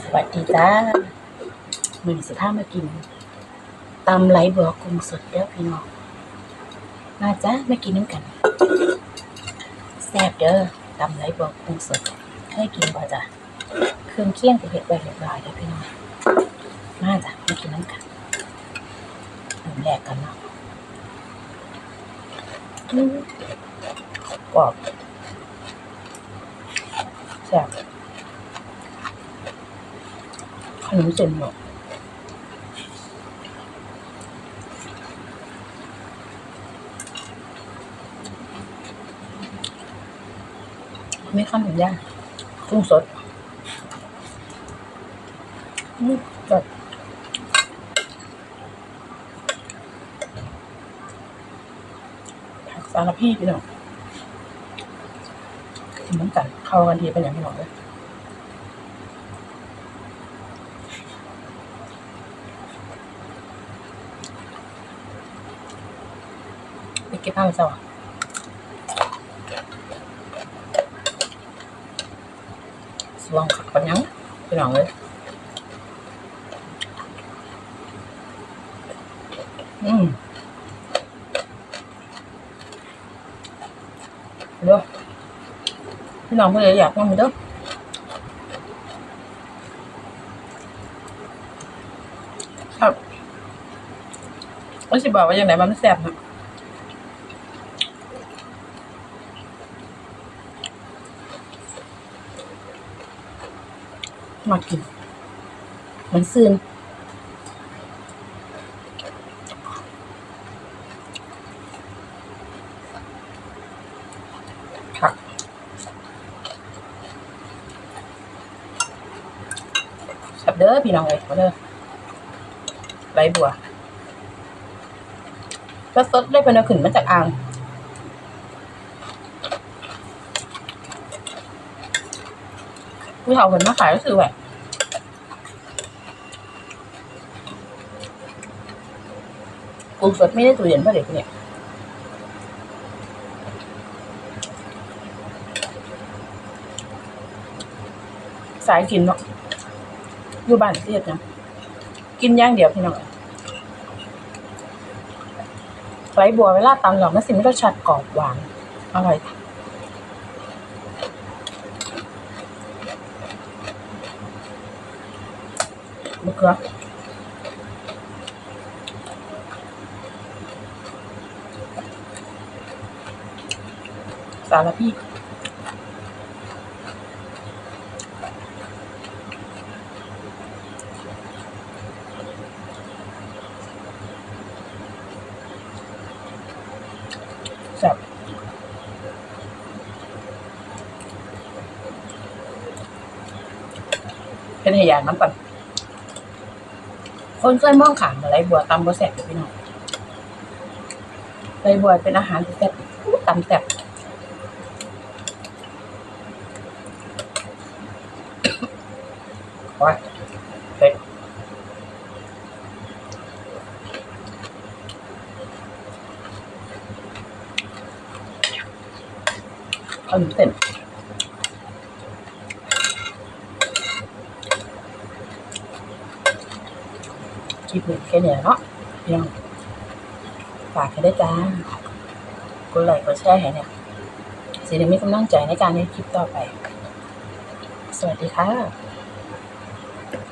สวัสดีจ้ามือสิพามากินตำไหลบัวกุ้งสดเด้อพี่น้อง มาจ้ามากินน้ำกัน แซ่บเด้อตำไหลบัวกุ้งสดเคยกินบ่จ้ะเครื่องเคี่ยงก็เฮ็ดไว้เรียบร้อยแล้วพี่น้อง มาจ้ะมากินน้ำกันเริ่มแรกกันเนาะอื้อกรอบแซ่บ ขนมเส้นหมดไม่ข้ามถึงย่างกุ้งสดอืมสดผักสารพีพี่น้องกินน้ำกันเข้ากันดีเป็นอย่างที่บอกเลยไปเก็บผ้ามาจ้ะสวงขักปัญญังพี่น้องเลย อืมเด้อพี่น้องเพื่อนอยากนั่งมาเด้อครับว่าสิบ อกว่าอย่างไรมันแซ่บนะมากินเหมือนซืนผักสับเด้อพี่น้องเลยมาเด้อใบบัวก็สดได้เป็นเอาขึ้นมาจากอ่าง ผู้เฒ่าคนมาขายก็คือแบบกุ้งสดไม่ได้ตู้เย็นป่ะเด็กเนี่ยสายกินเนาะอยู่บ้านเสียดนะกินย่างเดียวพี่น้องไรบัวเวลาตำหรอกมันสิมันก็ชัดกรอบหวานอร่อยมะ เขือสารพีจับเป็นให้ยางน้ำก่อน คนเคยมองขามอะไรบัวตำบัวแสบอยู่พี่องไรบัวเป็นอาหารแซ่บตำแซ่บ What? Okay. เอาหนูเต็ม คลิปนี้แค่นี้เนาะยังฝากกันได้จ้ากดไลค์กดแชร์ให้เนี่ยสิได้มีกำลังใจในการในคลิปต่อไป สวัสดีค่ะ